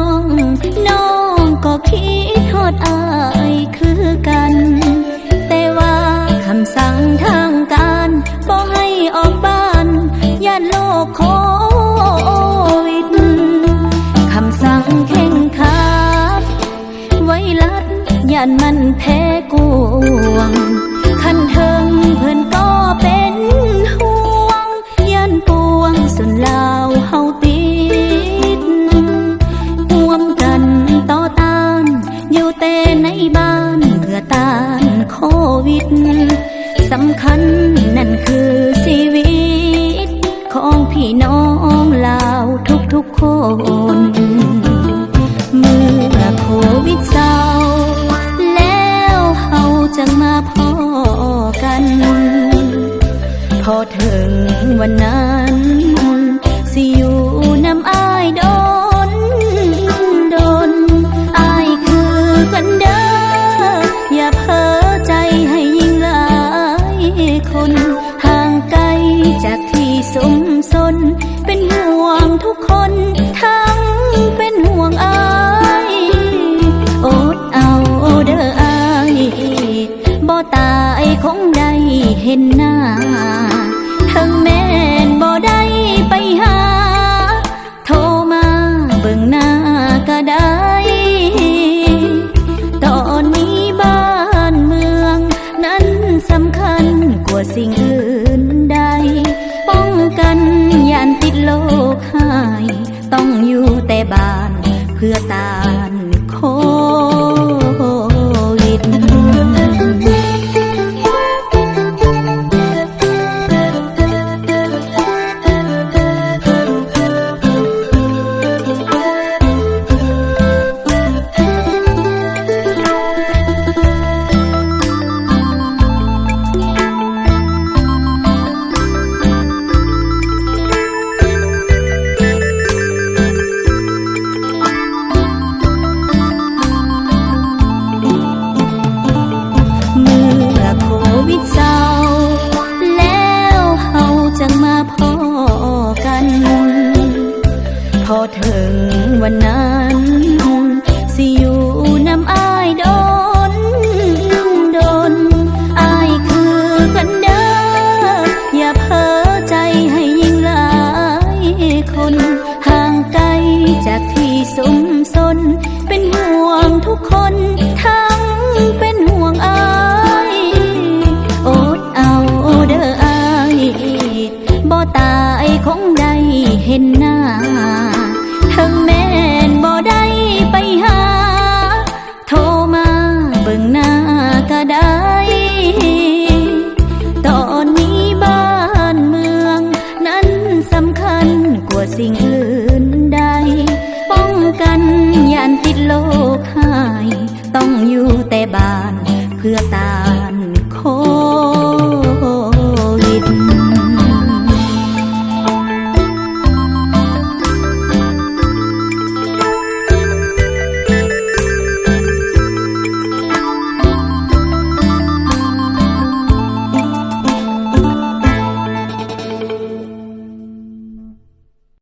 น้องน้องก็คิดฮอดอายคือกัน แต่ว่าคำสั่งทางการบอกให้ออกบ้านย่านโลกโควิดคำสั่งเข่งครัดไวรัสย่านมันแพ้กวง คันเทิงเพิ่อนก็เป็นห่วงย่านปวงส่วนลา ต สำคัญนั่นคือชีวิต ของพี่น้องลาวทุกๆคน เมื่อโควิดเศร้า แล้วเฮาจะมาพอกัน พอถึงวันนั้น จากที่สมสน เป็นห่วงทุกคนทั้งเป็นห่วงอายอดเอาเด้ออายบ่ตายคงได้เห็นหน้า บ้าน เพื่อตา พอถึงวันนั้นสิอยู่น้ำอายโดนโดนอายคือกันเด้ออย่าเพ้อใจให้ยิ่งหลายคนห่างไกลจากที่สมสน เป็นห่วงทุกคน หาย ต้องอยู่แต่บ้านเพื่อต้า